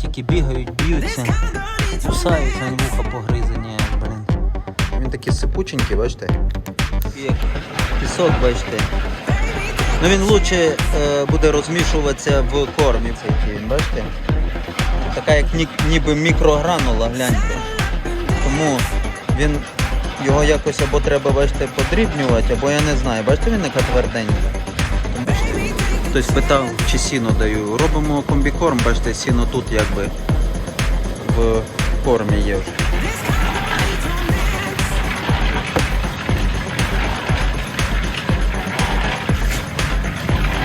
тільки бігають, б'ються, кусаються, вуха погризані, блин. Він такий сипученький, бачите? Як пісок, бачите. Ну він лучше е, буде розмішуватися в кормі. Це який він, бачите? Така як ні, ніби мікрогранула, гляньте. Тому він його якось або треба, бачите, подрібнювати, або я не знаю. Бачите, він яка тверденька. Хтось питав, чи сіно даю. Робимо комбікорм, бачите, сіно тут якби в кормі є вже.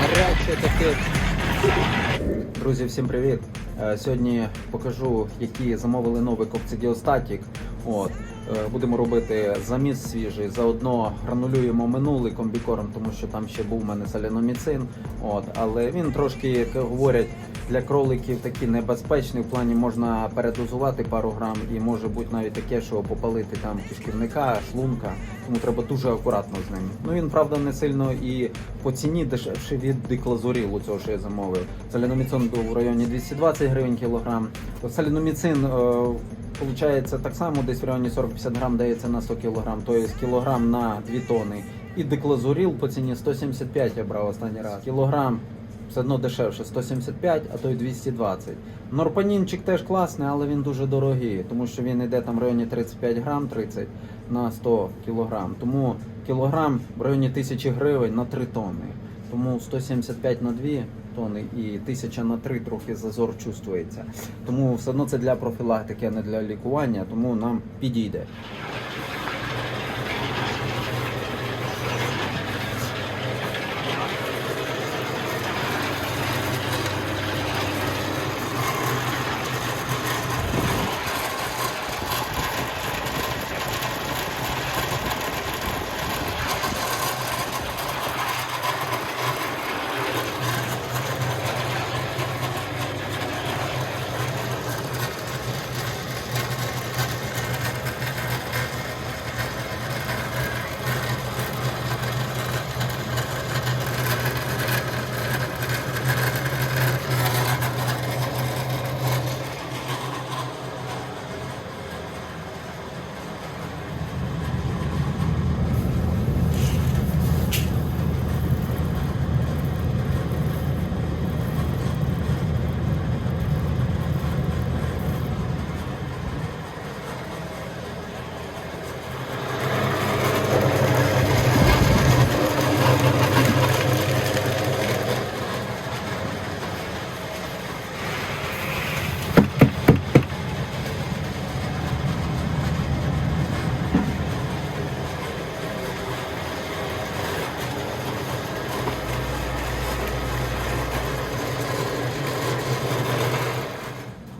Гаряче таке. Друзі, всім привіт! Е, Сьогодні покажу, які замовили новий кокцидіостатік. От. Е, Будемо робити заміс свіжий. Заодно гранулюємо минулий комбікорм, тому що там ще був у мене саліноміцин. От. Але він трошки, як говорять, для кроликів такий небезпечний. В плані можна передозувати пару грам і може бути навіть таке, що попалити там кишківника, шлунка. Тому треба дуже акуратно з ним. Ну він правда не сильно і по ціні дешевше від диклазурілу, цього що я замовив. Саліноміцин був в районі 220 гривень кілограм. Саліноміцин е, Получається так само, десь в районі 40-50 грам дається на 100 кілограм, тобто кілограм на 2 тони. І диклазуріл по ціні 175 я брав останній раз. Кілограм все одно дешевше 175, а то й 220. Норпанінчик теж класний, але він дуже дорогий, тому що він йде там в районі 35 грам 30 на 100 кілограм. Тому кілограм в районі 1000 гривень на 3 тонни. Тому 175 на 2 тонни і тисяча на три трохи зазор чувствується. Тому все одно це для профілактики, а не для лікування, тому нам підійде.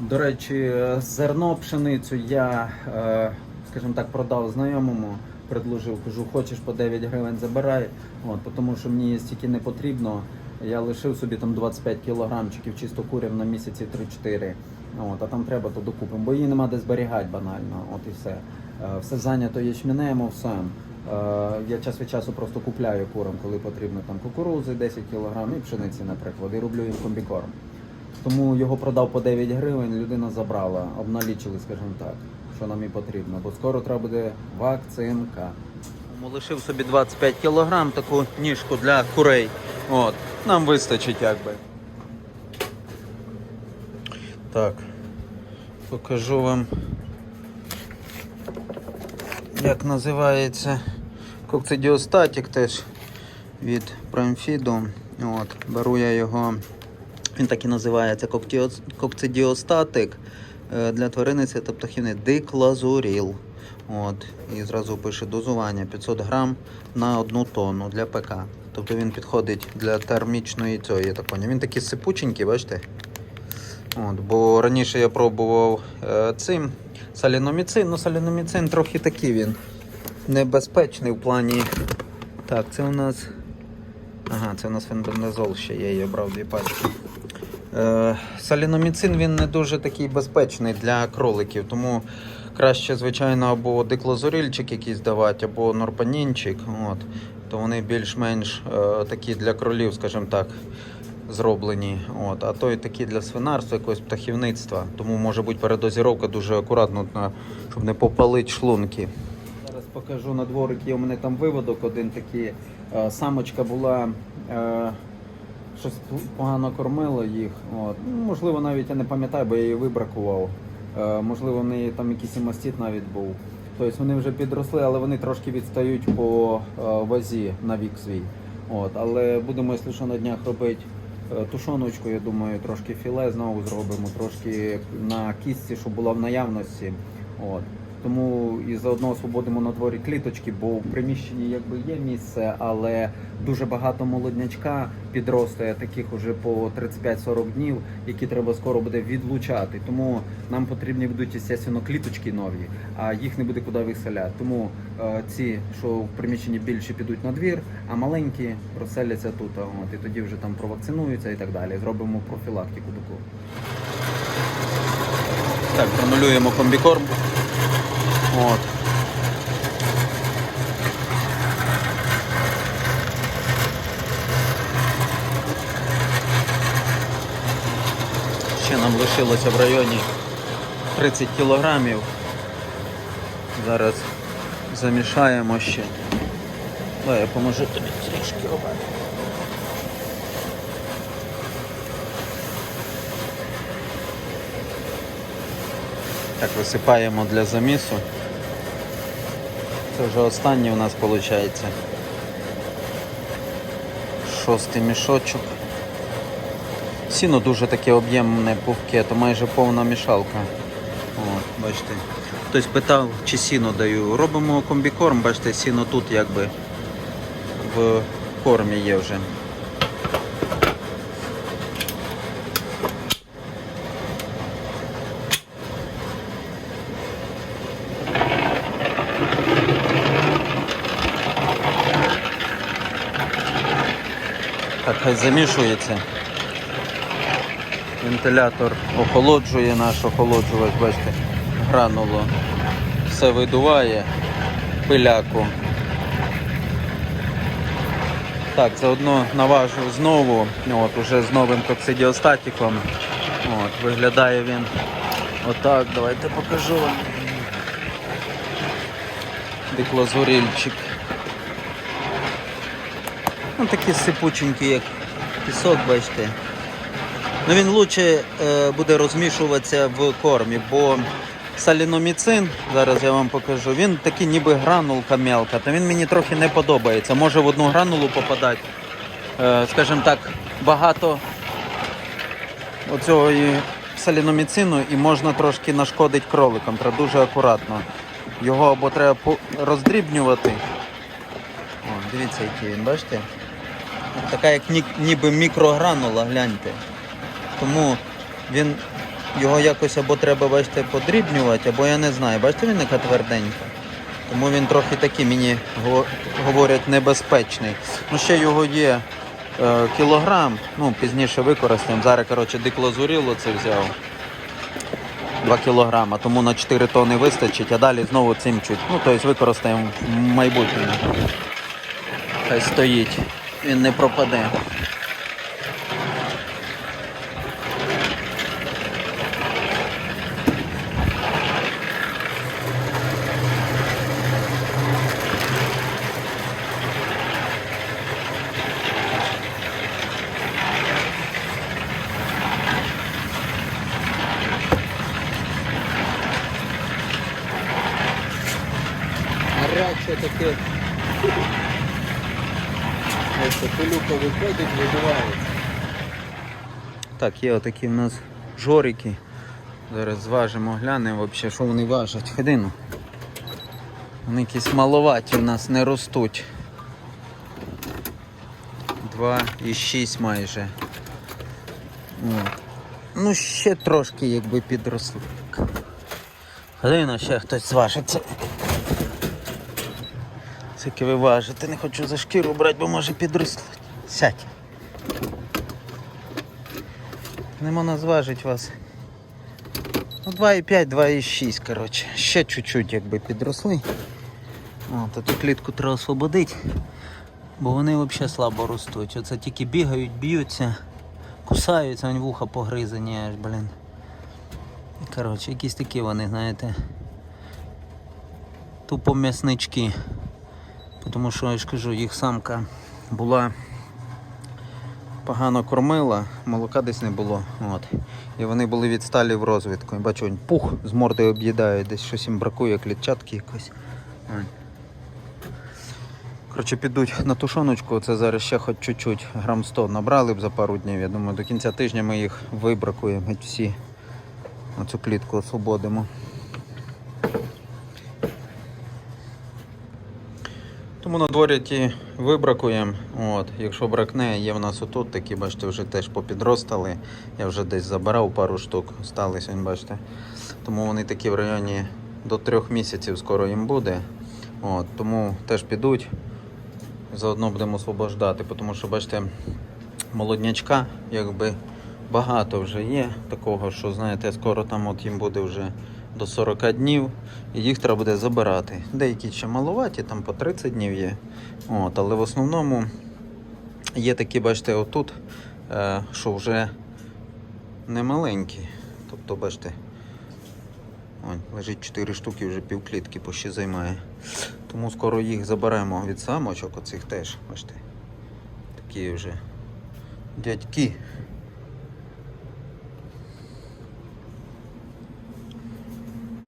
До речі, зерно пшеницю я, е, скажімо так, продав знайомому, предложив, кажу, хочеш по 9 гривень забирай, от, тому що мені стільки не потрібно. Я лишив собі там 25 кілограмчиків чисто курів на місяці 3-4. От, а там треба, то докупимо, бо її нема де зберігати банально. От і все. Е, Все зайнято ячменем, овсем. Е, Я час від часу просто купляю курам, коли потрібно там кукурузи 10 кг і пшениці, наприклад, і роблю їм комбікорм. Тому його продав по 9 гривень, людина забрала, обналічили, скажімо так, що нам і потрібно, бо скоро треба буде вакцинка. Лишив собі 25 кілограм таку ніжку для курей. От, нам вистачить якби. Так, покажу вам, як називається кокцидіостатік теж від Промфіду. От, беру я його. Він так і називається кокцидіостатик е, для тваринниці та птахівни диклазуріл. От, і зразу пише дозування 500 грам на одну тонну для ПК. Тобто він підходить для термічної цього, я так поняв. Він такий сипученький, бачите? От, бо раніше я пробував е, цим саліноміцин. Ну, саліноміцин трохи такий він небезпечний в плані. Так, це у нас. Ага, це у нас фенбендазол ще є, я брав дві пачки. Е, саліноміцин він не дуже такий безпечний для кроликів, тому краще, звичайно, або диклозорильчик якийсь давати, або норпанінчик. От, то вони більш-менш е, такі для кролів, скажімо так, зроблені. От, а той такі для свинарства, якогось птахівництва. Тому може бути передозіровка дуже акуратно, щоб не попалити шлунки. Зараз покажу на дворик, є у мене там виводок один такий. Е, Самочка була. Щось погано кормило їх. От. Ну, можливо, навіть я не пам'ятаю, бо я її вибракував. Е, можливо, в неї там якийсь і мастит навіть був. Тобто вони вже підросли, але вони трошки відстають по е, вазі на вік свій. От. Але будемо, якщо що, на днях робити е, тушоночку, я думаю, трошки філе знову зробимо, трошки на кістці, щоб була в наявності. От. Тому і заодно освободимо на дворі кліточки, бо в приміщенні якби є місце, але дуже багато молоднячка підростає таких уже по 35-40 днів, які треба скоро буде відлучати. Тому нам потрібні будуть, звісно, кліточки нові, а їх не буде куди виселяти. Тому е, ці, що в приміщенні більше підуть на двір, а маленькі розселяться тут. От, і тоді вже там провакцинуються і так далі. Зробимо профілактику таку. Так, промалюємо комбікорм. От. Ще нам лишилося в районі 30 кілограмів. Зараз замішаємо ще. Давай я поможу тобі трішки робити. Так, висипаємо для замісу. Це вже останній у нас виходить. Шостий мішочок. Сіно дуже таке об'ємне пухке, то майже повна мішалка. От, бачите. Хтось питав, чи сіно даю. Робимо комбікорм, бачите, сіно тут якби в кормі є вже. Хай замішується. Вентилятор охолоджує наш охолоджувач, бачите, грануло. Все видуває пиляку. Так, заодно наважу знову, от, уже з новим коксидіостатиком. От, виглядає він отак, давайте покажу вам. Диклазурильчик. Ну, такі сипученькі, як пісок, бачите. Ну він лучше е, буде розмішуватися в кормі, бо саліноміцин, зараз я вам покажу, він такий ніби гранулка мелка, то він мені трохи не подобається. Може в одну гранулу попадати. Е, скажімо так, багато оцього і саліноміцину і можна трошки нашкодити кроликам. Треба дуже акуратно. Його або треба роздрібнювати. О, дивіться, який він, бачите? Така як ні- ніби мікрогранула, гляньте. Тому він його якось або треба, бачите, подрібнювати, або я не знаю. Бачите, він яка тверденька. Тому він трохи такий, мені говорять, небезпечний. Ну, ще його є е, кілограм, ну, пізніше використаємо. Зараз, коротше, диклозуріло це взяв. 2 кілограма, тому на 4 тони вистачить, а далі знову цим чуть. Ну, тобто використаємо в майбутньому. Хай стоїть, він не пропаде. Гаряче таке. Ось пилюка виходить, видувається. Так, є отакі в нас жорики. Зараз зважимо, глянемо взагалі, що вони важать. Ходи ну. Вони якісь маловаті в нас не ростуть. 2,6 майже. О. Ну, ще трошки якби підросли. Ходи ну, ще хтось зважиться. Скільки ви важите, не хочу за шкіру брати, бо може підросли. Сядь. Не можна зважити вас. Ну, 2,5, 2,6, коротше. Ще чуть-чуть якби підросли. О, то ту клітку треба освободити, бо вони взагалі слабо ростуть. Оце тільки бігають, б'ються. кусаються, вони вуха погризані аж, блін. Коротше, якісь такі вони, знаєте. Тупо м'яснички. Тому що я ж кажу, їх самка була погано кормила, молока десь не було. От. І вони були відсталі в розвитку. І бачу, він пух з морди об'їдає, десь щось їм бракує, клітчатки якось. Коротше, підуть на тушоночку, це зараз ще хоч чуть-чуть, грам 100 набрали б за пару днів. Я думаю, до кінця тижня ми їх вибракуємо, всі оцю клітку освободимо. Тому на дворі ті вибракуємо. От, якщо бракне, є в нас отут такі, бачите, вже теж попідростали. Я вже десь забирав пару штук, сталися, бачите. Тому вони такі в районі до трьох місяців скоро їм буде. От, тому теж підуть. Заодно будемо освобождати, тому що, бачите, молоднячка якби багато вже є такого, що знаєте, скоро там от їм буде вже до 40 днів, і їх треба буде забирати. Деякі ще маловаті, там по 30 днів є. От, але в основному є такі, бачите, отут, е, що вже не маленькі. Тобто, бачите, Ось, лежить 4 штуки, вже півклітки ще займає. Тому скоро їх заберемо від самочок, оцих теж, бачите. Такі вже дядьки.